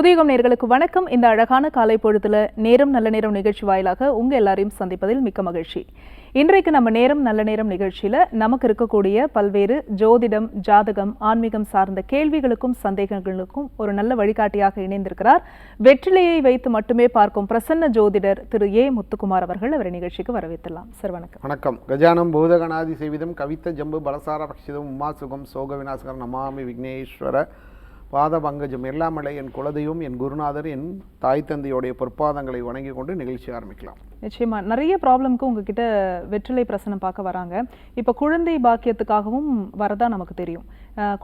புதியகம் நேர்களுக்கு வணக்கம். இந்த அழகான காலை பொழுதுல நேரம் நல்ல நேரம் நிகழ்ச்சி வாயிலாக உங்க எல்லாரையும் சந்திப்பதில் மிக்க மகிழ்ச்சி. இன்றைக்கு நம்ம நேரம் நல்ல நேரம் நிகழ்ச்சியில நமக்கு இருக்கக்கூடிய பல்வேறு ஜோதிடம் ஜாதகம் ஆன்மீகம் சார்ந்த கேள்விகளுக்கும் சந்தேகங்களுக்கும் ஒரு நல்ல வழிகாட்டியாக இணைந்திருக்கிறார். வெற்றிலையை வைத்து மட்டுமே பார்க்கும் பிரசன்ன ஜோதிடர் திரு ஏ. முத்துக்குமார் அவர்கள் அவரை நிகழ்ச்சிக்கு வரவேற்றலாம் சார் வணக்கம். வணக்கம். கஜானம் பூதகணாதி சேவிதம் கவித்த ஜம்பு பலசார பக்ஷிதம் உமா சுகம் சோக விநாசகர் நமாமி விக்னேஸ்வர பாத பங்கஜம் எல்லாமலை என் குலதெய்வம் என் குருநாதர் என் தாய் தந்தையுடைய பொற்பாதங்களை வணங்கி கொண்டு நிகழ்ச்சி ஆரம்பிக்கலாம். நிச்சயமா. நிறைய ப்ராப்ளம்க்கு உங்ககிட்ட வெற்றிலை பிரசனம் பார்க்க வராங்க. இப்போ குழந்தை பாக்கியத்துக்காகவும் வரதா நமக்கு தெரியும்.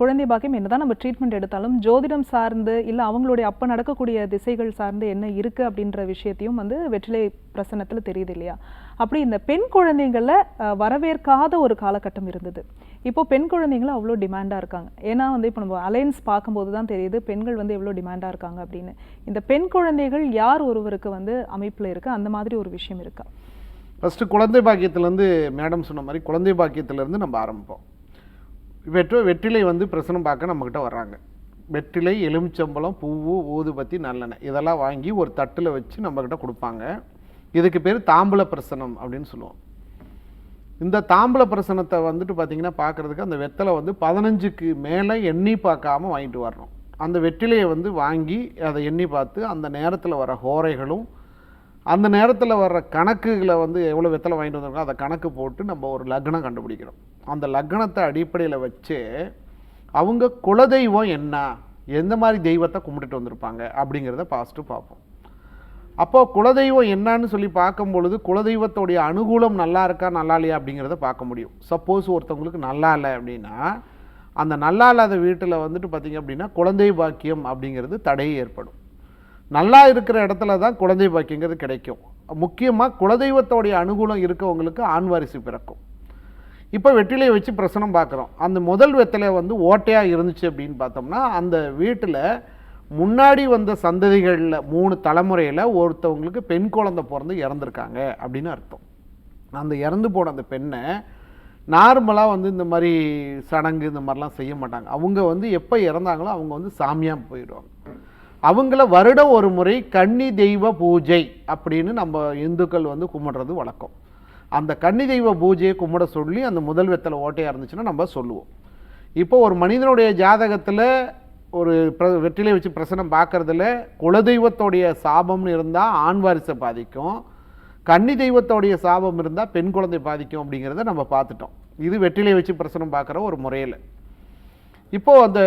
குழந்தை பாக்கியம் என்னதான் நம்ம ட்ரீட்மெண்ட் எடுத்தாலும் ஜோதிடம் சார்ந்து இல்லை அவங்களுடைய அப்போ நடக்கக்கூடிய திசைகள் சார்ந்து என்ன இருக்கு அப்படின்ற விஷயத்தையும் வந்து வெற்றிலை பிரசனத்தில் தெரியுது இல்லையா? அப்படி இந்த பெண் குழந்தைங்கள வரவேற்காத ஒரு காலகட்டம் இருந்தது. இப்போ பெண் குழந்தைங்களும் அவ்வளோ டிமாண்டாக இருக்காங்க. ஏன்னா வந்து இப்போ நம்ம அலையன்ஸ் பார்க்கும்போது தான் தெரியுது பெண்கள் வந்து எவ்வளோ டிமாண்டாக இருக்காங்க அப்படின்னு. இந்த பெண் குழந்தைகள் யார் ஒருவருக்கு வந்து அமைப்பில் இருக்கு? அந்த மாதிரி ஒரு விஷயம் இருக்கா? ஃபஸ்ட்டு குழந்தை பாக்கியத்துலேருந்து மேடம் சொன்ன மாதிரி குழந்தை பாக்கியத்துலேருந்து நம்ம ஆரம்பிப்போம். வெற்ற வெற்றிலை வந்து பிரசனம் பார்க்க நம்மக்கிட்ட வர்றாங்க. வெற்றிலை எலுமிச்சம்பழம் பூவு ஊதுபத்தி நல்லெண்ணெய் இதெல்லாம் வாங்கி ஒரு தட்டில் வச்சு நம்மக்கிட்ட கொடுப்பாங்க. இதுக்கு பேர் தாம்பூல பிரசனம் அப்படின்னு சொல்லுவோம். இந்த தாம்பூல பிரசனத்தை வந்துட்டு பார்த்தீங்கன்னா பார்க்குறதுக்கு அந்த வெத்தலை வந்து பதினஞ்சுக்கு மேலே எண்ணி பார்க்காம வாங்கிட்டு வரணும். அந்த வெற்றிலையை வந்து வாங்கி அதை எண்ணி பார்த்து அந்த நேரத்தில் வர ஹோரைகளும் அந்த நேரத்தில் வர்ற கணக்குகளை வந்து எவ்வளோ வெத்தலை வாங்கிட்டு வந்திருக்கோம் அதை கணக்கு போட்டு நம்ம ஒரு லக்னம் கண்டுபிடிக்கிறோம். அந்த லக்னத்தை அடிப்படையில் வச்சு அவங்க குலதெய்வம் என்ன எந்த மாதிரி தெய்வத்தை கும்பிட்டுட்டு வந்திருப்பாங்க அப்படிங்கிறத பாஸ்ட்டு பார்ப்போம். அப்போது குலதெய்வம் என்னன்னு சொல்லி பார்க்கும் பொழுது குலதெய்வத்தோடைய அனுகூலம் நல்லா இருக்கா நல்லா இல்லையா அப்படிங்கிறத பார்க்க முடியும். சப்போஸ் ஒருத்தவங்களுக்கு நல்லா இல்லை அப்படின்னா அந்த நல்லா இல்லாத வீட்டில் வந்துட்டு பார்த்தீங்க அப்படின்னா குழந்தை பாக்கியம் அப்படிங்கிறது தடை ஏற்படும். நல்லா இருக்கிற இடத்துல தான் குழந்தை பாக்கியங்கிறது கிடைக்கும். முக்கியமாக குலதெய்வத்தோடைய அனுகூலம் இருக்கவங்களுக்கு ஆண் வாரிசு பிறக்கும். இப்போ வெற்றிலையை வச்சு பிரசனம் பார்க்குறோம். அந்த முதல் வெத்தலை வந்து ஓட்டையாக இருந்துச்சு அப்படின்னு பார்த்தோம்னா அந்த வீட்டில் முன்னாடி வந்த சந்ததிகளில் மூணு தலைமுறையில் ஒருத்தவங்களுக்கு பெண் குழந்தை பிறந்து இறந்துருக்காங்க அப்படின்னு அர்த்தம். அந்த இறந்து போன அந்த பெண்ணை நார்மலாக வந்து இந்த மாதிரி சடங்கு இந்த மாதிரிலாம் செய்ய மாட்டாங்க. அவங்க வந்து எப்போ இறந்தாங்களோ அவங்க வந்து சாமியாக போயிடுவாங்க. அவங்கள வருடம் ஒரு முறை கன்னி தெய்வ பூஜை அப்படின்னு நம்ம இந்துக்கள் வந்து கும்பிடுறது வழக்கம். அந்த கன்னி தெய்வ பூஜையை கும்பிட சொல்லி அந்த முதல் வெத்தலை ஓட்டையாக இருந்துச்சுன்னா நம்ம சொல்லுவோம். இப்போ ஒரு மனிதனுடைய ஜாதகத்தில் ஒரு பிர வெற்றிலை வச்சு பிரசனம் பார்க்கறதுல குலதெய்வத்தோடைய சாபம்னு இருந்தால் ஆண் வாரிசை பாதிக்கும். கன்னி தெய்வத்தோடைய சாபம் இருந்தால் பெண் குழந்தை பாதிக்கும் அப்படிங்கிறத நம்ம பார்த்துட்டோம். இது வெற்றிலை வச்சு பிரசனம் பார்க்குற ஒரு முறையில். இப்போது அந்த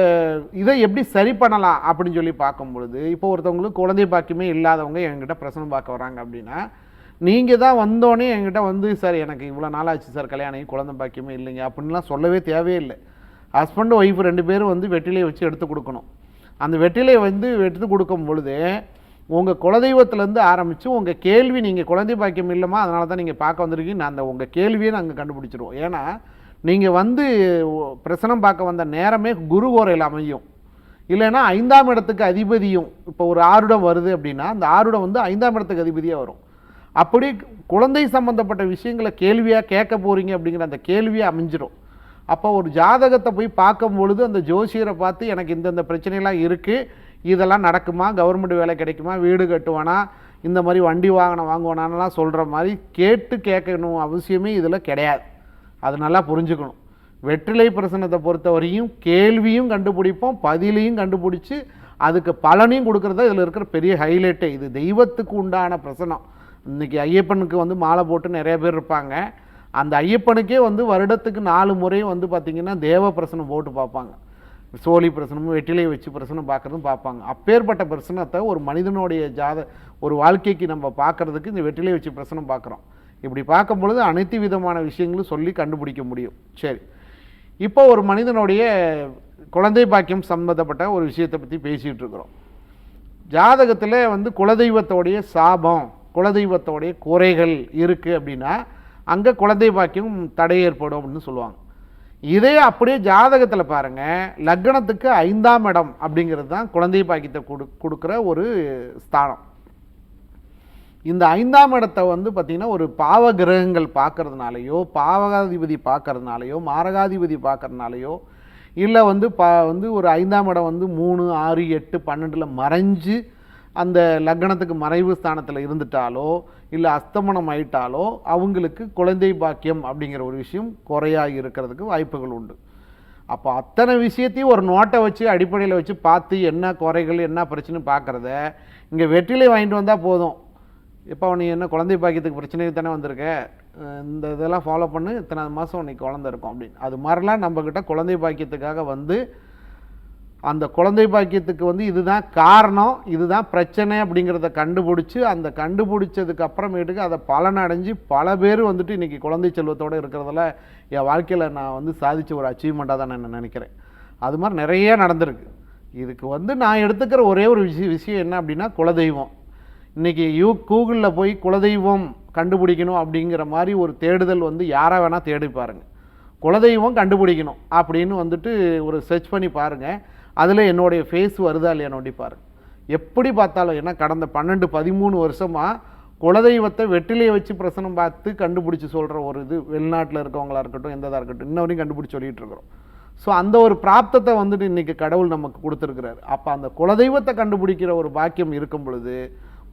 இதை எப்படி சரி பண்ணலாம் அப்படின்னு சொல்லி பார்க்கும் பொழுது இப்போ ஒருத்தவங்களுக்கு குழந்தை பாக்கியமே இல்லாதவங்க என்கிட்ட பிரசனம் பார்க்க வராங்க அப்படின்னா நீங்கள் தான் வந்தோடனே என்கிட்ட வந்து சார் எனக்கு இவ்வளோ நாள் ஆச்சு சார் கல்யாணம் குழந்தை பாக்கியமே இல்லைங்க அப்படின்லாம் சொல்லவே தேவையே இல்லை ஹஸ்பண்ட் ஒய்ஃப் ரெண்டு பேரும் வந்து வெற்றிலையை வச்சு எடுத்து கொடுக்கணும். அந்த வெற்றிலையை வந்து எடுத்து கொடுக்கும் பொழுது உங்கள் குலதெய்வத்திலேருந்து ஆரம்பித்து உங்கள் கேள்வி நீங்கள் குழந்தை பாக்கியம் இல்லைமா அதனால தான் நீங்கள் பார்க்க வந்திருக்கீங்க. நான் அந்த உங்கள் கேள்வியை நாங்கள் கண்டுபிடிச்சிருவோம். ஏன்னா நீங்கள் வந்து பிரசனம் பார்க்க வந்த நேரமே குரு ஓரையில் அமையும். இல்லைன்னா ஐந்தாம் இடத்துக்கு அதிபதியும் இப்போ ஒரு ஆருடம் வருது அப்படின்னா அந்த ஆருடம் வந்து ஐந்தாம் இடத்துக்கு அதிபதியாக வரும். அப்படி குழந்தை சம்மந்தப்பட்ட விஷயங்களை கேள்வியாக கேட்க போகிறீங்க அப்படிங்கிற அந்த கேள்வியை அமைஞ்சிரும். அப்போ ஒரு ஜாதகத்தை போய் பார்க்கும் பொழுது அந்த ஜோசியரை பார்த்து எனக்கு இந்தந்த பிரச்சனைலாம் இருக்குது இதெல்லாம் நடக்குமா கவர்மெண்ட் வேலை கிடைக்குமா வீடு கட்டுவானா இந்த மாதிரி வண்டி வாகனம் வாங்குவானான்லாம் சொல்கிற மாதிரி கேட்டு கேட்கணும் அவசியமே இதில் கிடையாது. அது நல்லா புரிஞ்சுக்கணும். வெற்றிலை பிரசனத்தை பொறுத்தவரையும் கேள்வியும் கண்டுபிடிப்போம் பதிலையும் கண்டுபிடிச்சி அதுக்கு பலனையும் கொடுக்குறது இதில் இருக்கிற பெரிய ஹைலைட்டே இது தெய்வத்துக்கு உண்டான பிரசனம். இன்னைக்கு ஐயப்பனுக்கு வந்து மாலை போட்டு நிறைய பேர் இருப்பாங்க. அந்த ஐயப்பனுக்கே வந்து வருடத்துக்கு நாலு முறையும் வந்து பார்த்திங்கன்னா தேவ பிரசனம் போட்டு பார்ப்பாங்க. சோழி பிரசனமும் வெட்டிலையை வச்சு பிரசனம் பார்க்குறதும் பார்ப்பாங்க. அப்பேற்பட்ட பிரசனத்தை ஒரு மனிதனுடைய ஜாத ஒரு வாழ்க்கைக்கு நம்ம பார்க்குறதுக்கு இந்த வெட்டிலையை வச்சு பிரசனம் பார்க்குறோம். இப்படி பார்க்கும் பொழுது அனைத்து விதமான விஷயங்களும் சொல்லி கண்டுபிடிக்க முடியும். சரி. இப்போ ஒரு மனிதனுடைய குழந்தை பாக்கியம் சம்மந்தப்பட்ட ஒரு விஷயத்தை பற்றி பேசிகிட்டு இருக்கிறோம். ஜாதகத்தில் வந்து குலதெய்வத்தோடைய சாபம் குலதெய்வத்தோடைய குறைகள் இருக்குது அப்படின்னா அங்கே குழந்தை பாக்கியம் தடை ஏற்படும் அப்படின்னு சொல்லுவாங்க. இதே அப்படியே ஜாதகத்தில் பாருங்கள் லக்னத்துக்கு ஐந்தாம் இடம் அப்படிங்கிறது தான் குழந்தை பாக்கியத்தை கொடு கொடுக்குற ஒரு ஸ்தானம். இந்த ஐந்தாம் இடத்தை வந்து பார்த்திங்கன்னா ஒரு பாவ கிரகங்கள் பார்க்கறதுனாலையோ பாவகாதிபதி பார்க்கறதுனாலையோ மாரகாதிபதி பார்க்கறதுனாலையோ இல்லை வந்து ப வந்து ஒரு ஐந்தாம் இடம் வந்து மூணு ஆறு எட்டு பன்னெண்டில் மறைஞ்சு அந்த லக்னத்துக்கு மறைவு ஸ்தானத்தில் இருந்துட்டாலோ இல்லை அஸ்தமனம் ஆயிட்டாலோ அவங்களுக்கு குழந்தை பாக்கியம் அப்படிங்கிற ஒரு விஷயம் குறையாக இருக்கிறதுக்கு வாய்ப்புகள் உண்டு. அப்போ அத்தனை விஷயத்தையும் ஒரு நோட்டை வச்சு அடிப்படையில் வச்சு பார்த்து என்ன குறைகள் என்ன பிரச்சனை பார்க்குறத இங்கே வெற்றிலை வாங்கிட்டு வந்தால் போதும். இப்போ நீ என்ன குழந்தை பாக்கியத்துக்கு பிரச்சனை தானே வந்திருக்க? இந்த இதெல்லாம் ஃபாலோ பண்ணு இத்தனை மாதம் உனக்கு குழந்த இருக்கும் அப்படின்னு. அது மாதிரிலாம் நம்மக்கிட்ட குழந்தை பாக்கியத்துக்காக வந்து அந்த குழந்தை பாக்கியத்துக்கு வந்து இதுதான் காரணம் இதுதான் பிரச்சனை அப்படிங்கிறத கண்டுபிடிச்சி அந்த கண்டுபிடிச்சதுக்கு அப்புறமேட்டுக்கு அதை பலனடைஞ்சு பல பேர் வந்துட்டு இன்றைக்கி குழந்தை செல்வத்தோடு இருக்கிறதுல என் வாழ்க்கையில் நான் வந்து சாதித்த ஒரு அச்சீவ்மெண்ட்டாக தான் நான் நினைக்கிறேன். அது மாதிரி நிறைய நடந்திருக்கு. இதுக்கு வந்து நான் எடுத்துக்கிற ஒரே ஒரு விஷயம் விஷயம் என்ன அப்படின்னா குலதெய்வம். இன்றைக்கி யூ கூகுளில் போய் குலதெய்வம் கண்டுபிடிக்கணும் அப்படிங்கிற மாதிரி ஒரு தேடுதல் வந்து யாராக வேணால் தேடி பாருங்கள் குலதெய்வம் கண்டுபிடிக்கணும் அப்படின்னு வந்துட்டு ஒரு சர்ச் பண்ணி பாருங்கள் அதில் என்னுடைய ஃபேஸ் வருதா இல்லையா நோண்டி பாருங்க. எப்படி பார்த்தாலும் ஏன்னா கடந்த பன்னெண்டு பதிமூணு வருஷமாக குலதெய்வத்தை வெட்டிலையை வச்சு பிரசனம் பார்த்து கண்டுபிடிச்சி சொல்கிற ஒரு இது வெளிநாட்டில் இருக்கவங்களா இருக்கட்டும் எந்ததாக இருக்கட்டும் இன்ன வரையும் கண்டுபிடிச்சி சொல்லிகிட்டு இருக்கிறோம். ஸோ அந்த ஒரு பிராப்தத்தை வந்துட்டு இன்றைக்கி கடவுள் நமக்கு கொடுத்துருக்கிறாரு. அப்போ அந்த குலதெய்வத்தை கண்டுபிடிக்கிற ஒரு பாக்கியம் இருக்கும் பொழுது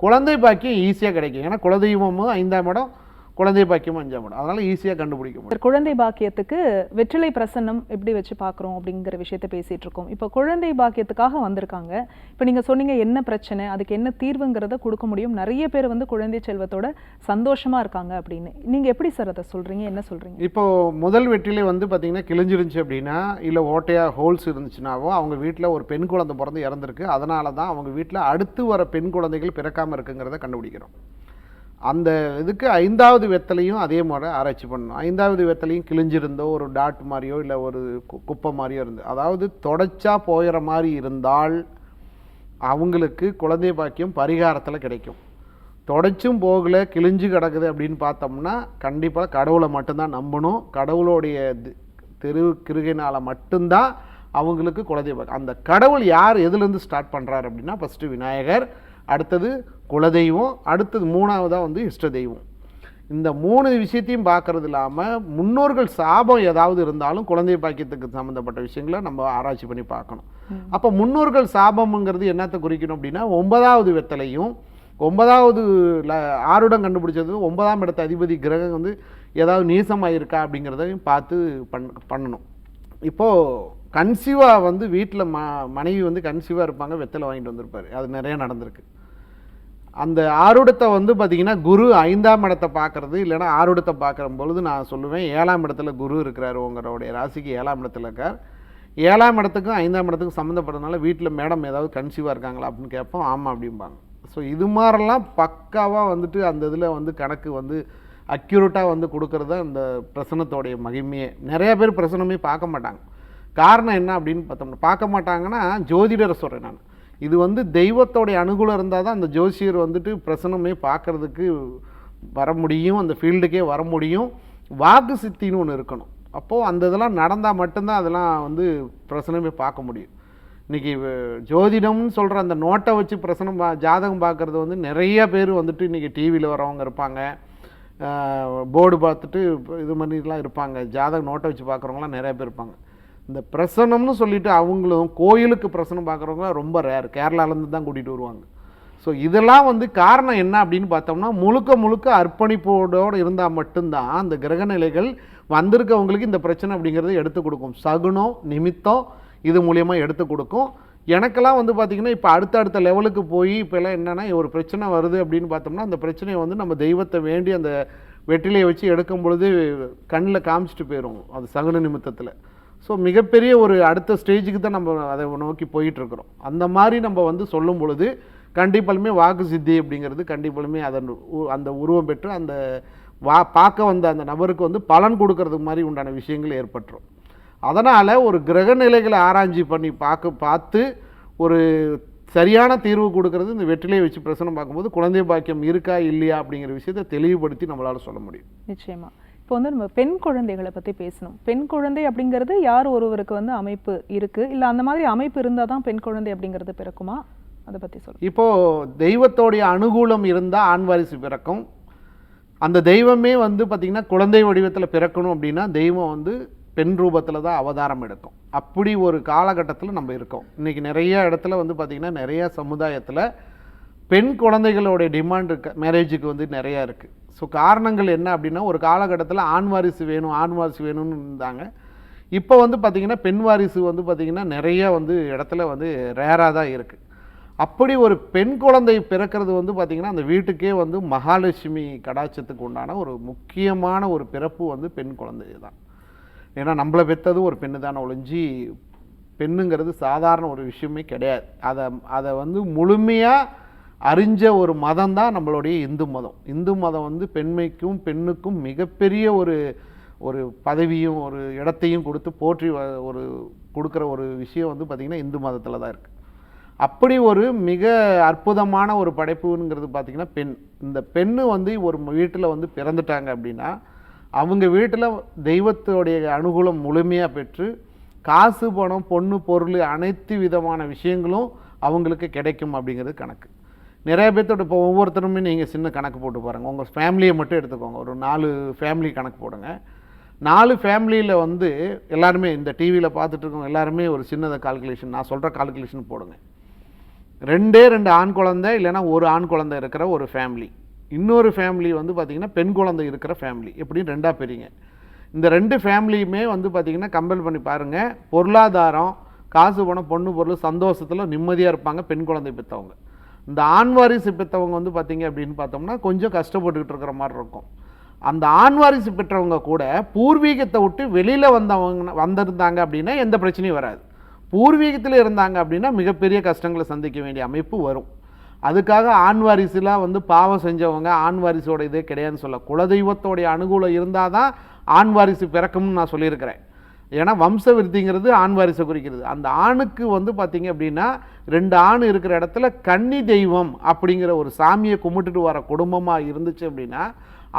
குழந்தை பாக்கியம் ஈஸியாக கிடைக்கும். ஏன்னா குலதெய்வமும் ஐந்தாம் இடம் குழந்தை பாக்கியமும் அஞ்சாம் இடம். அதனால் ஈஸியாக கண்டுபிடிக்க முடியும். குழந்தை பாக்கியத்துக்கு வெற்றிலை பிரசன்னம் எப்படி வச்சு பார்க்குறோம் அப்படிங்கிற விஷயத்தை பேசிட்டு இருக்கோம். இப்போ குழந்தை பாக்கியத்துக்காக வந்திருக்காங்க. இப்போ நீங்க சொன்னீங்க என்ன பிரச்சனை அதுக்கு என்ன தீர்வுங்கிறத கொடுக்க முடியும். நிறைய பேர் வந்து குழந்தை செல்வத்தோட சந்தோஷமா இருக்காங்க அப்படின்னு. நீங்க எப்படி சார் அதை சொல்றீங்க? என்ன சொல்றீங்க? இப்போ முதல் வெற்றிலே வந்து பார்த்தீங்கன்னா கிழிஞ்சிருந்துச்சு அப்படின்னா இல்லை ஓட்டையாக ஹோல்ஸ் இருந்துச்சுனாவோ அவங்க வீட்டில் ஒரு பெண் குழந்தை பிறந்து இறந்துருக்கு. அதனால தான் அவங்க வீட்டில் அடுத்து வர பெண் குழந்தைகள் பிறக்காமல் இருக்குங்கிறத கண்டுபிடிக்கிறோம். அந்த இதுக்கு ஐந்தாவது வெத்தலையும் அதே மாதிரி ஆராய்ச்சி பண்ணணும். ஐந்தாவது வெத்தலையும் கிழிஞ்சிருந்தோ ஒரு டாட் மாதிரியோ இல்லை ஒரு கு- குப்பை மாதிரியோ இருந்து அதாவது தொடச்சா போயிற மாதிரி இருந்தால் அவங்களுக்கு குழந்தை பாக்கியம் பரிகாரத்தில் கிடைக்கும். தொடச்சும் போகல கிழிஞ்சு கிடக்குது அப்படின்னு பார்த்தோம்னா கண்டிப்பாக கடவுளை மட்டும்தான் நம்பணும். கடவுளுடைய தெரு திரு கிருகையினால் மட்டும்தான் அவங்களுக்கு குலதெய்வ பாக்கியம். அந்த கடவுள் யார் எதுலேருந்து ஸ்டார்ட் பண்ணுறாரு அப்படின்னா ஃபஸ்ட்டு விநாயகர் அடுத்தது குலதெய்வம் அடுத்தது மூணாவதாக வந்து இஷ்ட தெய்வம். இந்த மூணு விஷயத்தையும் பார்க்கறது இல்லாமல் முன்னோர்கள் சாபம் ஏதாவது இருந்தாலும் குழந்தை பாக்கியத்துக்கு சம்மந்தப்பட்ட விஷயங்களை நம்ம ஆராய்ச்சி பண்ணி பார்க்கணும். அப்போ முன்னோர்கள் சாபம்ங்கிறது என்னத்தை குறிக்கணும் அப்படின்னா ஒன்பதாவது வெத்தலையும் ஒன்பதாவது ல- ஆருடம் கண்டுபிடிச்சது ஒன்பதாம் இடத்த அதிபதி கிரகம் வந்து ஏதாவது நீசமாக இருக்கா அப்படிங்கிறதையும் பார்த்து பண் பண்ணணும். இப்போது கன்சீவாக வந்து வீட்டில் ம மனைவி வந்து கன்சீவாக இருப்பாங்க வெத்தலை வாங்கிட்டு வந்திருப்பாரு. அது நிறைய நடந்திருக்கு. அந்த ஆருடத்தை வந்து பார்த்திங்கன்னா குரு ஐந்தாம் இடத்தை பார்க்கறது இல்லைன்னா ஆருடத்தை பார்க்குற பொழுது நான் சொல்லுவேன் ஏழாம் இடத்துல குரு இருக்கிறாரு உங்களுடைய ராசிக்கு ஏழாம் இடத்துல இருக்கார். ஏழாம் இடத்துக்கும் ஐந்தாம் இடத்துக்கும் சம்மந்தப்படுறதுனால வீட்டில் மேடம் ஏதாவது கன்சீவாக இருக்காங்களா அப்படின்னு கேட்போம் ஆமாம் அப்படிம்பாங்க. ஸோ இது மாதிரிலாம் பக்காவாக வந்துட்டு அந்த இதில் வந்து கணக்கு வந்து அக்யூரேட்டாக வந்து கொடுக்கறது தான் இந்த பிரசனத்தோடைய மகிமையே. நிறைய பேர் பிரசனமே பார்க்க மாட்டாங்க. காரணம் என்ன அப்படின்னு பார்த்தோம்னா பார்க்க மாட்டாங்கன்னா ஜோதிடரை சொல்கிறேன் நான். இது வந்து தெய்வத்தோடைய அனுகூலம் இருந்தால் தான் அந்த ஜோசியர் வந்துட்டு பிரசனமே பார்க்கறதுக்கு வர முடியும் அந்த ஃபீல்டுக்கே வர முடியும். வாக்கு சித்தின்னு ஒன்று இருக்கணும். அப்போது அந்த இதெல்லாம் நடந்தால் மட்டும்தான் அதெல்லாம் வந்து பிரசனமே பார்க்க முடியும். இன்றைக்கி ஜோதிடம்னு சொல்கிற அந்த நோட்டை வச்சு பிரசனம் பா ஜாதகம் பார்க்குறது வந்து நிறைய பேர் வந்துட்டு இன்றைக்கி டிவியில் வரவங்க இருப்பாங்க. போர்டு பார்த்துட்டு இது மாதிரிலாம் இருப்பாங்க. ஜாதக நோட்டை வச்சு பார்க்குறவங்களாம் நிறைய பேர் இருப்பாங்க. இந்த பிரசனம்னு சொல்லிட்டு அவங்களும் கோயிலுக்கு பிரசனம் பார்க்குறவங்க ரொம்ப ரேர் கேரளாலேருந்து தான் கூட்டிகிட்டு வருவாங்க. ஸோ இதெல்லாம் வந்து காரணம் என்ன அப்படின்னு பார்த்தோம்னா முழுக்க முழுக்க அர்ப்பணிப்போடோடு இருந்தால் மட்டும்தான் அந்த கிரகநிலைகள் வந்திருக்கவங்களுக்கு இந்த பிரச்சனை அப்படிங்கிறத எடுத்து கொடுக்கும். சகுனம் நிமித்தம் இது மூலியமாக எடுத்து கொடுக்கும். எனக்கெல்லாம் வந்து பார்த்திங்கன்னா இப்போ அடுத்த அடுத்த லெவலுக்கு போய் இப்போல்லாம் என்னென்னா ஒரு பிரச்சனை வருது அப்படின்னு பார்த்தோம்னா அந்த பிரச்சனையை வந்து நம்ம தெய்வத்தை வேண்டி அந்த வெற்றிலையை வச்சு எடுக்கும் பொழுது கண்ணில் காமிச்சிட்டு போயிடும் அது சகுன நிமித்தத்தில். ஸோ மிகப்பெரிய ஒரு அடுத்த ஸ்டேஜுக்கு தான் நம்ம அதை நோக்கி போயிட்டுருக்குறோம். அந்த மாதிரி நம்ம வந்து சொல்லும் பொழுது கண்டிப்பாலுமே வாக்கு சித்தி அப்படிங்கிறது கண்டிப்பாலுமே அதன் உ- அந்த உருவம் பெற்று அந்த வா பார்க்க வந்த அந்த நபருக்கு வந்து பலன் கொடுக்கறதுக்கு மாதிரி உண்டான விஷயங்கள் ஏற்பட்டுரும். அதனால் ஒரு கிரக நிலைகளை ஆராய்ச்சி பண்ணி பார்க்க பார்த்து ஒரு சரியான தீர்வு கொடுக்கறது இந்த வெற்றிலையை வச்சு பிரசனம் பார்க்கும்போது குழந்தை பாக்கியம் இருக்கா இல்லையா அப்படிங்கிற விஷயத்தை தெளிவுபடுத்தி நம்மளால் சொல்ல முடியும். நிச்சயமா. இப்போ வந்து நம்ம பெண் குழந்தைகளை பற்றி பேசணும். பெண் குழந்தை அப்படிங்கிறது யார் ஒருவருக்கு வந்து அமைப்பு இருக்குது இல்லை அந்த மாதிரி அமைப்பு இருந்தால் தான் பெண் குழந்தை அப்படிங்கிறது பிறக்குமா? அதை பற்றி சொல்லுங்க. இப்போது தெய்வத்தோடைய அனுகூலம் இருந்தால் ஆண் வாரிசு பிறக்கும். அந்த தெய்வமே வந்து பார்த்திங்கன்னா குழந்தை வடிவத்தில் பிறக்கணும் அப்படின்னா தெய்வம் வந்து பெண் ரூபத்தில் தான் அவதாரம் எடுக்கும். அப்படி ஒரு காலகட்டத்தில் நம்ம இருக்கோம். இன்றைக்கி நிறைய இடத்துல வந்து பார்த்திங்கன்னா நிறைய சமுதாயத்தில் பெண் குழந்தைகளுடைய டிமாண்ட் மேரேஜுக்கு வந்து நிறையா இருக்குது ஸோ காரணங்கள் என்ன அப்படின்னா ஒரு காலகட்டத்தில் ஆண் வாரிசு வேணும் ஆண் வாரிசு வேணும்னு இருந்தாங்க. இப்போ வந்து பார்த்திங்கன்னா பெண் வாரிசு வந்து பார்த்திங்கன்னா நிறைய வந்து இடத்துல வந்து ரேராக தான் இருக்குது அப்படி ஒரு பெண் குழந்தை பிறக்கிறது வந்து பார்த்திங்கன்னா அந்த வீட்டுக்கே வந்து மகாலட்சுமி கடாட்சத்துக்கு உண்டான ஒரு முக்கியமான ஒரு பிறப்பு வந்து பெண் குழந்தை தான். ஏன்னா நம்மளை பெற்றது ஒரு பெண்ணு தானே ஒழிஞ்சி பெண்ணுங்கிறது சாதாரண ஒரு விஷயமே கிடையாது. அதை அதை வந்து முழுமையாக அறிஞ்ச ஒரு மதம் தான் நம்மளுடைய இந்து மதம். இந்து மதம் வந்து பெண்மைக்கும் பெண்ணுக்கும் மிகப்பெரிய ஒரு ஒரு பதவியும் ஒரு இடத்தையும் கொடுத்து போற்றி வ- ஒரு கொடுக்குற ஒரு விஷயம் வந்து பார்த்திங்கன்னா இந்து மதத்தில் தான் இருக்குது அப்படி ஒரு மிக அற்புதமான ஒரு படைப்புங்கிறது பார்த்திங்கன்னா பெண். இந்த பெண்ணு வந்து ஒரு வீட்டில் வந்து பிறந்துட்டாங்க அப்படின்னா அவங்க வீட்டில் தெய்வத்தோடைய அனுகூலம் முழுமையாக பெற்று காசு பணம் பொண்ணு பொருள் அனைத்து விதமான விஷயங்களும் அவங்களுக்கு கிடைக்கும் அப்படிங்கிறது கணக்கு. நிறைய பேர்த்தோட இப்போ ஒவ்வொருத்தருமே நீங்கள் சின்ன கணக்கு போட்டு பாருங்கள் உங்கள் ஃபேமிலியை மட்டும் எடுத்துக்கோங்க. ஒரு நாலு ஃபேமிலி கணக்கு போடுங்க. நாலு ஃபேமிலியில் வந்து எல்லாருமே இந்த டிவியில் பார்த்துட்ருக்கோம் எல்லாருமே ஒரு சின்னதை கால்குலேஷன் நான் சொல்கிற கால்குலேஷன் போடுங்க. ரெண்டே ரெண்டு ஆண் குழந்தை இல்லைன்னா ஒரு ஆண் குழந்தை இருக்கிற ஒரு ஃபேமிலி இன்னொரு ஃபேமிலி வந்து பார்த்திங்கன்னா பெண் குழந்தை இருக்கிற ஃபேமிலி எப்படின்னு ரெண்டாக பிரிங்க. இந்த ரெண்டு ஃபேமிலியுமே வந்து பார்த்திங்கன்னா கம்பேர் பண்ணி பாருங்கள் பொருளாதாரம் காசு பணம் பொண்ணு பொருள் சந்தோஷத்தில் நிம்மதியாக இருப்பாங்க. பெண் குழந்தை பெற்றவங்க இந்த ஆண் வாரிசு பெற்றவங்க வந்து பார்த்தீங்க அப்படின்னு பார்த்தோம்னா கொஞ்சம் கஷ்டப்பட்டுக்கிட்டு இருக்கிற மாதிரி இருக்கும். அந்த ஆண் வாரிசு பெற்றவங்க கூட பூர்வீகத்தை விட்டு வெளியில் வந்தவங்க வந்திருந்தாங்க அப்படின்னா எந்த பிரச்சனையும் வராது. பூர்வீகத்தில் இருந்தாங்க அப்படின்னா மிகப்பெரிய கஷ்டங்களை சந்திக்க வேண்டிய அமைப்பு வரும். அதுக்காக ஆண் வாரிசுலாம் வந்து பாவம் செஞ்சவங்க ஆண் வாரிசோட இதே கிடையாதுன்னு சொல்ல குலதெய்வத்தோடைய அனுகூலம் இருந்தால் தான் ஆண் வாரிசு பிறக்கும்னு நான் சொல்லியிருக்கிறேன். ஏன்னா வம்ச விருத்திங்கிறது ஆண் வாரிசை குறிக்கிறது. அந்த ஆணுக்கு வந்து பார்த்திங்க அப்படின்னா ரெண்டு ஆண் இருக்கிற இடத்துல கன்னி தெய்வம் அப்படிங்கிற ஒரு சாமியை கும்பிட்டுட்டு வர குடும்பமாக இருந்துச்சு அப்படின்னா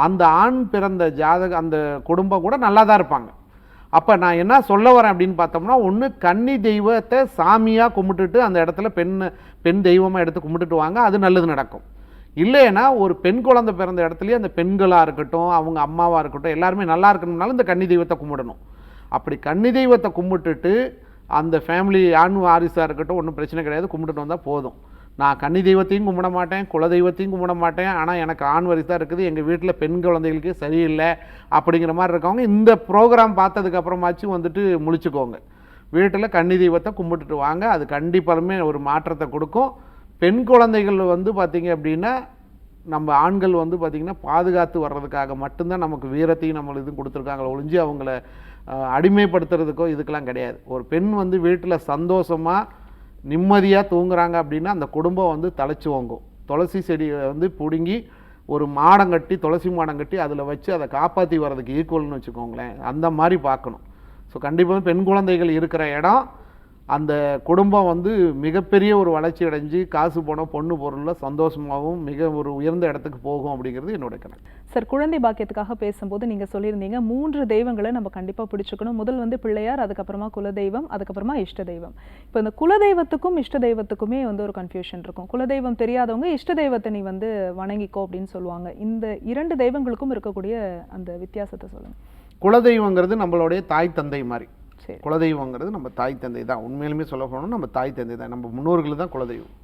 அந்த ஆண் பிறந்த ஜாதக அந்த குடும்பம் கூட நல்லா தான் இருப்பாங்க. அப்போ நான் என்ன சொல்ல வரேன் அப்படின்னு பார்த்தோம்னா ஒன்று கன்னி தெய்வத்தை சாமியாக கும்பிட்டுட்டு அந்த இடத்துல பெண் பெண் தெய்வமாக எடுத்து கும்பிட்டுட்டு வாங்க அது நல்லது நடக்கும். இல்லைன்னா ஒரு பெண் குழந்தை பிறந்த இடத்துலையே அந்த பெண்களாக இருக்கட்டும் அவங்க அம்மாவாக இருக்கட்டும் எல்லாருமே நல்லா இருக்கணும்னாலும் இந்த கன்னி தெய்வத்தை கும்பிடணும். அப்படி கன்னி தெய்வத்தை கும்பிட்டுட்டு அந்த ஃபேமிலி ஆண் வாரிசாக இருக்கட்டும் ஒன்றும் பிரச்சனை கிடையாது. கும்பிட்டுட்டு வந்தால் போதும். நான் கன்னி தெய்வத்தையும் கும்பிட மாட்டேன் குல தெய்வத்தையும் கும்பிட மாட்டேன். ஆனால் எனக்கு ஆண் வாரிசு தான் இருக்குது. எங்கள் வீட்டில் பெண் குழந்தைகளுக்கு சரியில்லை அப்படிங்கிற மாதிரி இருக்கவங்க இந்த ப்ரோக்ராம் பார்த்ததுக்கப்புறமாச்சும் வந்துட்டு முழிச்சுக்கோங்க. வீட்டில் கன்னி தெய்வத்தை கும்பிட்டுட்டு வாங்க. அது கண்டிப்பாலுமே ஒரு மாற்றத்தை கொடுக்கும். பெண் குழந்தைகள் வந்து பார்த்திங்க அப்படின்னா நம்ம ஆண்கள் வந்து பார்த்திங்கன்னா பாதுகாத்து வர்றதுக்காக மட்டும்தான் நமக்கு வீரத்தையும் நம்மளுக்கு இதுவும் கொடுத்துருக்காங்களே ஒழிஞ்சு அவங்கள அடிமைப்படுத்துறதுக்கோ இதுக்கெல்லாம் கிடையாது. ஒரு பெண் வந்து வீட்டில் சந்தோஷமாக நிம்மதியாக தூங்குறாங்க அப்படின்னா அந்த குடும்பம் வந்து தலைச்சு ஓங்கும். துளசி செடியை வந்து பிடுங்கி ஒரு மாடம் கட்டி துளசி மாடம் கட்டி அதில் வச்சு அதை காப்பாற்றி வர்றதுக்கு ஈக்குவல்னு வச்சுக்கோங்களேன். அந்த மாதிரி பார்க்கணும். ஸோ கண்டிப்பாக பெண் குழந்தைகள் இருக்கிற இடம் அந்த குடும்பம் வந்து மிகப்பெரிய ஒரு வளர்ச்சி அடைஞ்சு காசு பணம் பொண்ணு பொருளில் சந்தோஷமாகவும் மிக ஒரு உயர்ந்த இடத்துக்கு போகும் அப்படிங்கிறது என்னோட கணக்கு சார் குழந்தை பாக்கியத்துக்காக பேசும்போது நீங்க சொல்லியிருந்தீங்க மூன்று தெய்வங்களை நம்ம கண்டிப்பா பிடிச்சுக்கணும். முதல் வந்து பிள்ளையார் அதுக்கப்புறமா குலதெய்வம் அதுக்கப்புறமா இஷ்ட தெய்வம். இப்போ இந்த குலதெய்வத்துக்கும் இஷ்ட தெய்வத்துக்குமே வந்து ஒரு கன்ஃபியூஷன் இருக்கும். குலதெய்வம் தெரியாதவங்க இஷ்ட தெய்வத்தை நீ வந்து வணங்கிக்கோ அப்படின்னு சொல்லுவாங்க. இந்த இரண்டு தெய்வங்களுக்கும் இருக்கக்கூடிய அந்த வித்தியாசத்தை சொல்லுங்க. குலதெய்வங்கிறது நம்மளுடைய தாய் தந்தை மாதிரி. குலதெய்வங்கிறது நம்ம தாய் தந்தை தான். உண்மையிலுமே சொல்ல போனோம்னா நம்ம தாய் தந்தை தான். நம்ம முன்னோர்கள் தான் குலதெய்வம்.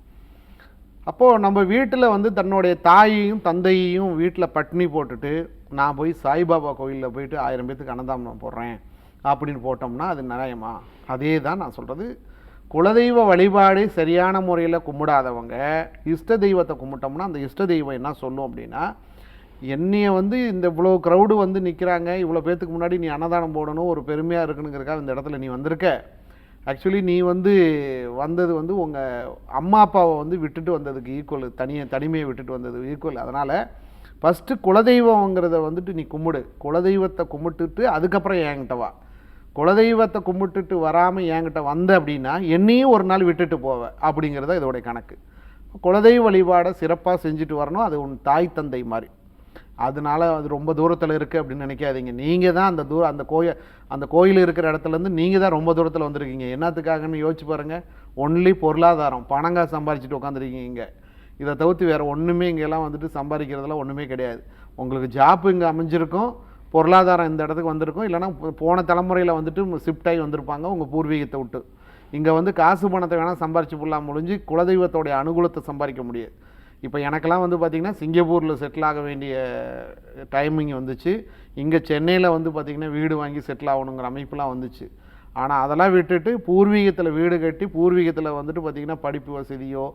அப்போது நம்ம வீட்டில் வந்து தன்னுடைய தாயையும் தந்தையையும் வீட்டில் பட்னி போட்டுட்டு நான் போய் சாய்பாபா கோயிலில் போயிட்டு ஆயிரம் பேத்துக்கு அன்னதானம் போடுறேன் அப்படின்னு போட்டோம்னா அது நியாயமா? அதே தான் நான் சொல்கிறது குலதெய்வ வழிபாடு சரியான முறையில் கும்பிடாதவங்க இஷ்ட தெய்வத்தை கும்பிட்டோம்னா அந்த இஷ்ட தெய்வம் என்ன சொல்லும் அப்படின்னா என்னைய வந்து இந்த இவ்வளோ க்ரௌடு வந்து நிற்கிறாங்க இவ்வளோ பேத்துக்கு முன்னாடி நீ அன்னதானம் போடணும் ஒரு பெருமையாக இருக்கணுங்கிறக்காக இந்த இடத்துல நீ வந்திருக்க. ஆக்சுவலி நீ வந்து வந்தது வந்து உங்கள் அம்மா அப்பாவை வந்து விட்டுட்டு வந்ததுக்கு ஈக்குவல் தனியை தனிமையை விட்டுட்டு வந்தது ஈக்குவல் அதனால் ஃபஸ்ட்டு குலதெய்வங்கிறத வந்துட்டு நீ கும்பிடு. குலதெய்வத்தை கும்பிட்டுட்டு அதுக்கப்புறம் என்கிட்ட வா. குலதெய்வத்தை கும்பிட்டுட்டு வராமல் என்கிட்ட வந்த அப்படின்னா என்னையும் ஒரு நாள் விட்டுட்டு போவ அப்படிங்கிறத இதோடைய கணக்கு. குலதெய்வ வழிபாடை சிறப்பாக செஞ்சுட்டு வரணும். அது உன் தாய் தந்தை மாதிரி. அதனால அது ரொம்ப தூரத்தில் இருக்குது அப்படின்னு நினைக்காதீங்க. நீங்கள் தான் அந்த தூரம் அந்த கோயில் அந்த கோயில் இருக்கிற இடத்துலேருந்து நீங்கள் தான் ரொம்ப தூரத்தில் வந்திருக்கீங்க. என்னத்துக்காகன்னு யோசிச்சு பாருங்கள் ஒன்லி பொருளாதாரம் பணங்காசு சம்பாரிச்சிட்டு உட்காந்துருக்கீங்க இங்கே. இதை தவிர்த்து வேறு ஒன்றுமே இங்கெல்லாம் வந்துட்டு சம்பாதிக்கிறதுலாம் ஒன்றுமே கிடையாது. உங்களுக்கு ஜாப் இங்கே அமைஞ்சிருக்கும் பொருளாதாரம் இந்த இடத்துக்கு வந்திருக்கும். இல்லைன்னா போன தலைமுறையில் வந்துட்டு ஷிஃப்ட் ஆகி வந்திருப்பாங்க உங்கள் பூர்வீகத்தை விட்டு. இங்கே வந்து காசு பணத்தை வேணால் சம்பாரிச்சு போடலாம் முடிஞ்சு குலதெய்வத்தோடைய அனுகூலத்தை சம்பாதிக்க முடியாது. இப்போ எனக்கெல்லாம் வந்து பார்த்திங்கன்னா சிங்கப்பூரில் செட்டில் ஆக வேண்டிய டைமிங் வந்துச்சு. இங்கே சென்னையில் வந்து பார்த்திங்கன்னா வீடு வாங்கி செட்டில் ஆகணுங்கிற அமைப்புலாம் வந்துச்சு. ஆனால் அதெல்லாம் விட்டுட்டு பூர்வீகத்தில் வீடு கட்டி பூர்வீகத்தில் வந்துட்டு பார்த்திங்கன்னா படிப்பு வசதியோ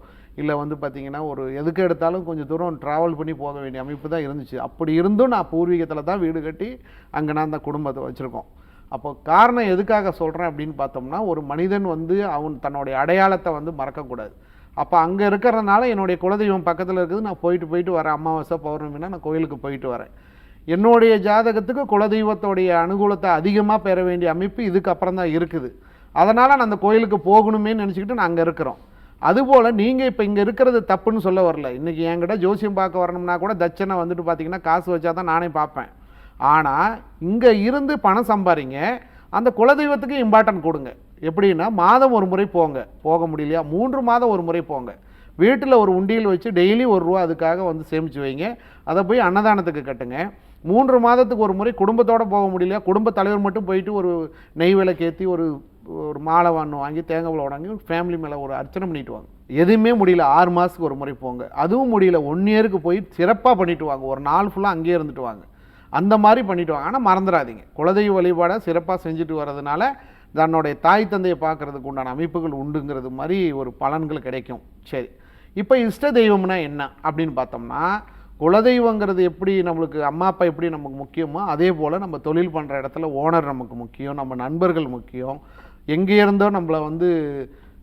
இல்லை வந்து பார்த்திங்கன்னா ஒரு எதுக்கு எடுத்தாலும் கொஞ்சம் தூரம் ட்ராவல் பண்ணி போக வேண்டிய அமைப்பு தான் இருந்துச்சு. அப்படி இருந்தும் நான் பூர்வீகத்தில் தான் வீடு கட்டி அங்கே நான் அந்த குடும்பத்தை வச்சுருக்கோம். அப்போ காரணம் எதுக்காக சொல்கிறேன் அப்படின்னு பார்த்தோம்னா ஒரு மனிதன் வந்து அவன் தன்னுடைய அடையாளத்தை வந்து மறக்கக்கூடாது. அப்போ அங்கே இருக்கிறதுனால என்னுடைய குலதெய்வம் பக்கத்தில் இருக்குது. நான் போயிட்டு போயிட்டு வரேன். அமாவாசை பௌர்ணமினா நான் கோயிலுக்கு போயிட்டு வரேன். என்னுடைய ஜாதகத்துக்கு குலதெய்வத்தோடைய அனுகூலத்தை அதிகமாக பெற வேண்டிய அமைப்பு இதுக்கப்புறம் தான் இருக்குது. அதனால் நான் அந்த கோயிலுக்கு போகணுமே நினச்சிக்கிட்டு நான் அங்கே இருக்கிறோம். அதுபோல் நீங்கள் இப்போ இங்கே இருக்கிறது தப்புன்னு சொல்ல வரல. இன்றைக்கி என்கிட்ட ஜோசியம் பார்க்க வரணும்னா கூட தட்சணை வந்துட்டு பார்த்தீங்கன்னா காசு வச்சா தான் நானே பார்ப்பேன். ஆனால் இங்கே இருந்து பணம் சம்பாதிங்க அந்த குலதெய்வத்துக்கு இம்பார்ட்டன்ட் கொடுங்க. எப்படின்னா மாதம் ஒரு முறை போங்க. போக முடியலையா? மூன்று மாதம் ஒரு முறை போங்க. வீட்டில் ஒரு உண்டியல் வச்சு டெய்லி ஒரு ரூபா அதுக்காக வந்து சேமித்து வைங்க. அதை போய் அன்னதானத்துக்கு கட்டுங்க. மூன்று மாதத்துக்கு ஒரு முறை குடும்பத்தோடு போக முடியலையா? குடும்ப தலைவர் மட்டும் போயிட்டு ஒரு நெய் விளக்கேற்றி ஒரு ஒரு மாலை ஒன்று வாங்கி தேங்காய் பழம் வாங்கி ஃபேமிலி மேலே ஒரு அர்ச்சனை பண்ணிட்டு வாங்க. எதுவுமே முடியல. ஆறு மாதத்துக்கு ஒரு முறை போங்க. அதுவும் முடியல. ஒன் இயருக்கு போய் சிறப்பாக பண்ணிட்டு வாங்க. ஒரு நாள் ஃபுல்லாக அங்கேயே இருந்துட்டு வாங்க. அந்த மாதிரி பண்ணிட்டு வாங்க. ஆனால் மறந்துடாதீங்க. குலதெய்வ வழிபாடை சிறப்பாக செஞ்சுட்டு வர்றதுனால தன்னுடைய தாய் தந்தையை பார்க்கறதுக்கு உண்டான அமைப்புகள் உண்டுங்கிறது மாதிரி ஒரு பலன்கள் கிடைக்கும். சரி. இப்போ இஷ்ட தெய்வம்னா என்ன அப்படின்னு பார்த்தோம்னா குலதெய்வங்கிறது எப்படி நம்மளுக்கு அம்மா அப்பா எப்படி நமக்கு முக்கியமோ அதே போல் நம்ம தொழில் பண்ணுற இடத்துல ஓனர் நமக்கு முக்கியம் நம்ம நண்பர்கள் முக்கியம். எங்கே இருந்தோ நம்மளை வந்து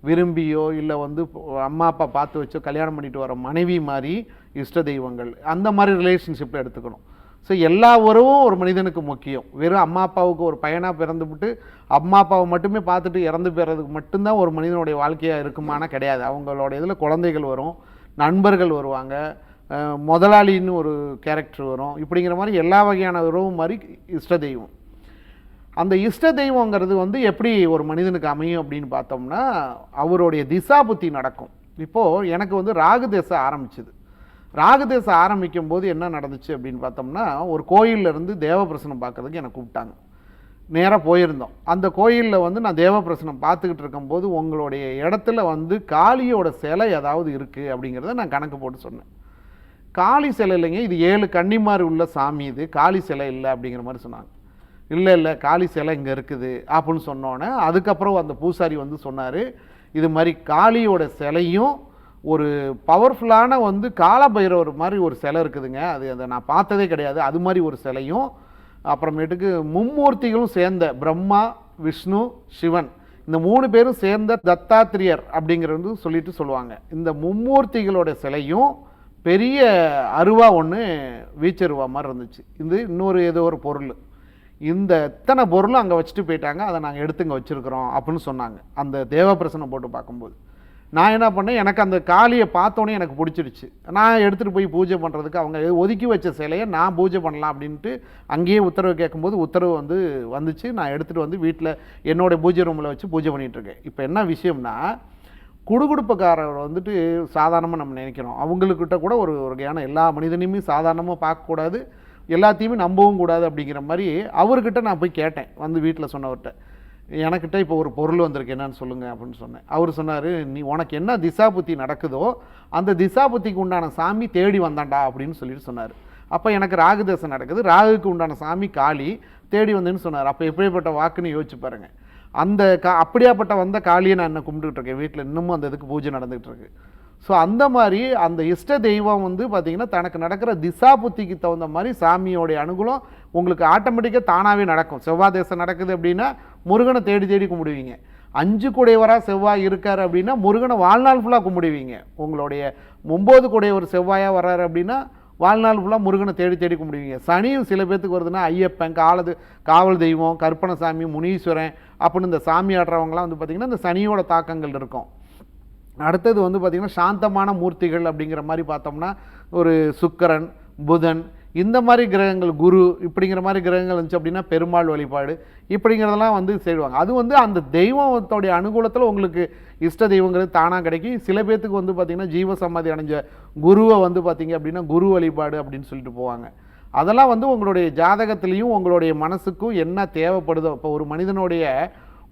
விரும்பியோ இல்லை வந்து அம்மா அப்பா பார்த்து வச்சோ கல்யாணம் பண்ணிட்டு வர மனைவி மாதிரி இஷ்ட தெய்வங்கள். அந்த மாதிரி ரிலேஷன்ஷிப்பில் எடுத்துக்கணும். ஸோ எல்லா உறவும் ஒரு மனிதனுக்கு முக்கியம். வெறும் அம்மா அப்பாவுக்கு ஒரு பையனாக பிறந்துவிட்டு அம்மா அப்பாவை மட்டுமே பார்த்துட்டு இறந்து போகிறதுக்கு மட்டும்தான் ஒரு மனிதனுடைய வாழ்க்கையாக இருக்குமானா கிடையாது. அவங்களோட இதில் குழந்தைகள் வரும் நண்பர்கள் வருவாங்க முதலாளின்னு ஒரு கேரக்டர் வரும். இப்படிங்கிற மாதிரி எல்லா வகையான உறவும் மாதிரி இஷ்ட தெய்வம். அந்த இஷ்ட தெய்வங்கிறது வந்து எப்படி ஒரு மனிதனுக்கு அமையும் அப்படின்னு பார்த்தோம்னா அவருடைய திசா புத்தி நடக்கும். இப்போது எனக்கு வந்து ராகு திசை ஆரம்பிச்சுது. ராகுதேசம் ஆரம்பிக்கும் போது என்ன நடந்துச்சு அப்படின்னு பார்த்தோம்னா ஒரு கோயில்ல இருந்து தேவபிரசனம் பார்க்குறதுக்கு என்னை கூப்பிட்டாங்க. நேராக போயிருந்தோம். அந்த கோயிலில் வந்து நான் தேவபிரசனம் பார்த்துக்கிட்டு இருக்கும்போது உங்களுடைய இடத்துல வந்து காளியோட சிலை ஏதாவது இருக்குது அப்படிங்கிறத நான் கணக்கு போட்டு சொன்னேன். காளி சிலை இல்லைங்க இது ஏழு கன்னிமார் உள்ள சாமி இது. காளி சிலை இல்லை அப்படிங்கிற மாதிரி சொன்னாங்க. இல்லை இல்லை காளி சிலை இங்கே இருக்குது அப்படின்னு சொன்னோன்னே அதுக்கப்புறம் அந்த பூசாரி வந்து சொன்னார் இது மாதிரி காளியோட சிலையும் ஒரு பவர்ஃபுல்லான வந்து காலபைரவர் மாதிரி ஒரு சிலை இருக்குதுங்க. அது அதை நான் பார்த்ததே கிடையாது. அது மாதிரி ஒரு சிலையும் அப்புறமேட்டுக்கு மும்மூர்த்திகளும் சேர்ந்த பிரம்மா விஷ்ணு சிவன் இந்த மூணு பேரும் சேர்ந்த தத்தாத்திரியர் அப்படிங்கிறது சொல்லிட்டு சொல்லுவாங்க. இந்த மும்மூர்த்திகளோட சிலையும் பெரிய அருவா ஒன்று வீச்சருவா மாதிரி இருந்துச்சு. இது இன்னொரு ஏதோ ஒரு பொருள். இந்த இத்தனை பொருளும் அங்கே வச்சுட்டு போயிட்டாங்க. அதை நாங்கள் எடுத்துங்க வச்சுருக்குறோம் அப்படின்னு சொன்னாங்க. அந்த தேவப்பிரசனம் போட்டு பார்க்கும்போது. நான் என்ன பண்ணேன் எனக்கு அந்த காளியை பார்த்தோன்னே எனக்கு பிடிச்சிருச்சு. நான் எடுத்துகிட்டு போய் பூஜை பண்ணுறதுக்கு அவங்க ஒதுக்கி வச்ச சிலையை நான் பூஜை பண்ணலாம் அப்படின்ட்டு அங்கேயே உத்தரவு கேட்கும்போது உத்தரவு வந்து வந்துச்சு. நான் எடுத்துகிட்டு வந்து வீட்டில் என்னோட பூஜை ரூமில் வச்சு பூஜை பண்ணிகிட்ருக்கேன் இப்போ என்ன விஷயம்னா குடுகுடுப்புக்காரர் வந்துட்டு சாதாரணமாக நம்ம நினைக்கிறோம். அவங்களுக்கிட்ட கூட ஒரு ஒரு வகையான எல்லா மனிதனையுமே சாதாரணமாக பார்க்கக்கூடாது. எல்லாத்தையுமே நம்பவும் கூடாது அப்படிங்கிற மாதிரி அவர்கிட்ட நான் போய் கேட்டேன். வந்து வீட்டில் சொன்னவர்கிட்ட. எனக்கிட்ட இப்போ ஒரு பொருள் வந்திருக்கு என்னன்னு சொல்லுங்கள் அப்படின்னு சொன்னேன். அவர் சொன்னார் நீ உனக்கு என்ன திசா புத்தி நடக்குதோ அந்த திசா புத்திக்கு உண்டான சாமி தேடி வந்தாண்டா அப்படின்னு சொல்லிட்டு சொன்னார். அப்போ எனக்கு ராகு தசை நடக்குது. ராகுக்கு உண்டான சாமி காளி தேடி வந்தேன்னு சொன்னார். அப்போ எப்படிப்பட்ட வாக்குன்னு யோசிச்சு பாருங்கள் அந்த கா அப்படியாப்பட்ட வந்த காளியை நான் என்ன கும்பிட்டுட்டு இருக்கேன். வீட்டில் இன்னமும் அந்த இதுக்கு பூஜை நடந்துகிட்டு இருக்கு. ஸோ அந்த மாதிரி அந்த இஷ்ட தெய்வம் வந்து பார்த்திங்கன்னா தனக்கு நடக்கிற திசா புத்திக்கு தகுந்த மாதிரி சாமியோடைய அனுகூலம் உங்களுக்கு ஆட்டோமேட்டிக்காக தானாகவே நடக்கும். செவ்வாய் தேசம் நடக்குது அப்படின்னா முருகனை தேடி தேடி கும்பிடுவீங்க. அஞ்சு குடையவராக செவ்வாய் இருக்கார் அப்படின்னா முருகனை வாழ்நாள் ஃபுல்லாக கும்பிடுவீங்க. உங்களுடைய ஒம்பது குடையவர் செவ்வாயாக வர்றாரு அப்படின்னா வாழ்நாள் ஃபுல்லாக முருகனை தேடி தேடி கும்பிடுவீங்க. சனியும் சில பேர்த்துக்கு வருதுன்னா ஐயப்பன் காலது காவல் தெய்வம் கற்பனசாமி முனீஸ்வரன் அப்படின்னு இந்த சாமி ஆடுறவங்களாம் வந்து பார்த்திங்கன்னா இந்த சனியோட தாக்கங்கள் இருக்கும். அடுத்தது வந்து பார்த்திங்கன்னா சாந்தமான மூர்த்திகள் அப்படிங்கிற மாதிரி பார்த்தோம்னா ஒரு சுக்கரன் புதன் இந்த மாதிரி கிரகங்கள் குரு இப்படிங்கிற மாதிரி கிரகங்கள் இருந்துச்சு அப்படின்னா பெருமாள் வழிபாடு இப்படிங்கிறதெல்லாம் வந்து செய்வாங்க. அது வந்து அந்த தெய்வத்தோடைய அனுகூலத்தில் உங்களுக்கு இஷ்ட தெய்வங்கிறது தானாக கிடைக்கும். சில பேர்த்துக்கு வந்து பார்த்திங்கன்னா ஜீவ அடைஞ்ச குருவை வந்து பார்த்திங்க அப்படின்னா குரு வழிபாடு அப்படின்னு சொல்லிட்டு போவாங்க. அதெல்லாம் வந்து உங்களுடைய ஜாதகத்துலேயும் உங்களுடைய மனசுக்கும் என்ன தேவைப்படுதோ இப்போ ஒரு மனிதனுடைய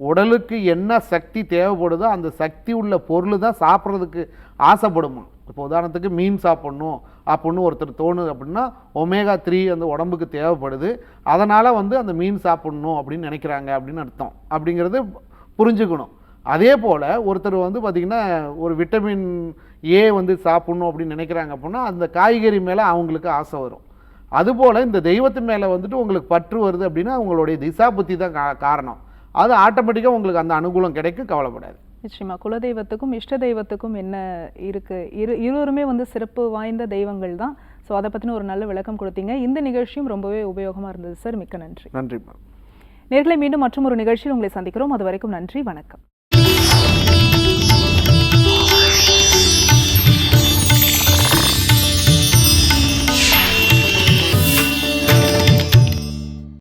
உடலுக்கு என்ன சக்தி தேவைப்படுதோ அந்த சக்தி உள்ள பொருள் தான் சாப்பிட்றதுக்கு ஆசைப்படுமா? இப்போ உதாரணத்துக்கு மீன் சாப்பிட்ணும் அப்படின்னு ஒருத்தர் தோணுது அப்படின்னா ஒமேகா த்ரீ அந்த உடம்புக்கு தேவைப்படுது. அதனால் வந்து அந்த மீன் சாப்பிட்ணும் அப்படின்னு நினைக்கிறாங்க அப்படின்னு அர்த்தம். அப்படிங்கிறது புரிஞ்சுக்கணும். அதே போல் ஒருத்தர் வந்து பார்த்திங்கன்னா ஒரு விட்டமின் ஏ வந்து சாப்பிட்ணும் அப்படின்னு நினைக்கிறாங்க அப்படின்னா அந்த காய்கறி மேலே அவங்களுக்கு ஆசை வரும். அதுபோல் இந்த தெய்வத்து மேலே வந்துட்டு உங்களுக்கு பற்று வருது அப்படின்னா உங்களுடைய திசா புத்தி தான் கா காரணம். அது ஆட்டோமேட்டிக்காக உங்களுக்கு அந்த அனுகூலம் கிடைக்கும் கவலைப்படாது. நிச்சயமா. குலதெய்வத்துக்கும் இஷ்ட தெய்வத்துக்கும் என்ன இருக்கு? இரு இருவருமே வந்து சிறப்பு வாய்ந்த தெய்வங்கள் தான். ஸோ அதை பற்றின ஒரு நல்ல விளக்கம் கொடுத்தீங்க. இந்த நிகழ்ச்சியும் ரொம்பவே உபயோகமாக இருந்தது சார் மிக்க நன்றி. நன்றி மேம் நேர்களை மீண்டும் மற்றும் ஒரு நிகழ்ச்சியில் உங்களை சந்திக்கிறோம். அது வரைக்கும் நன்றி வணக்கம்.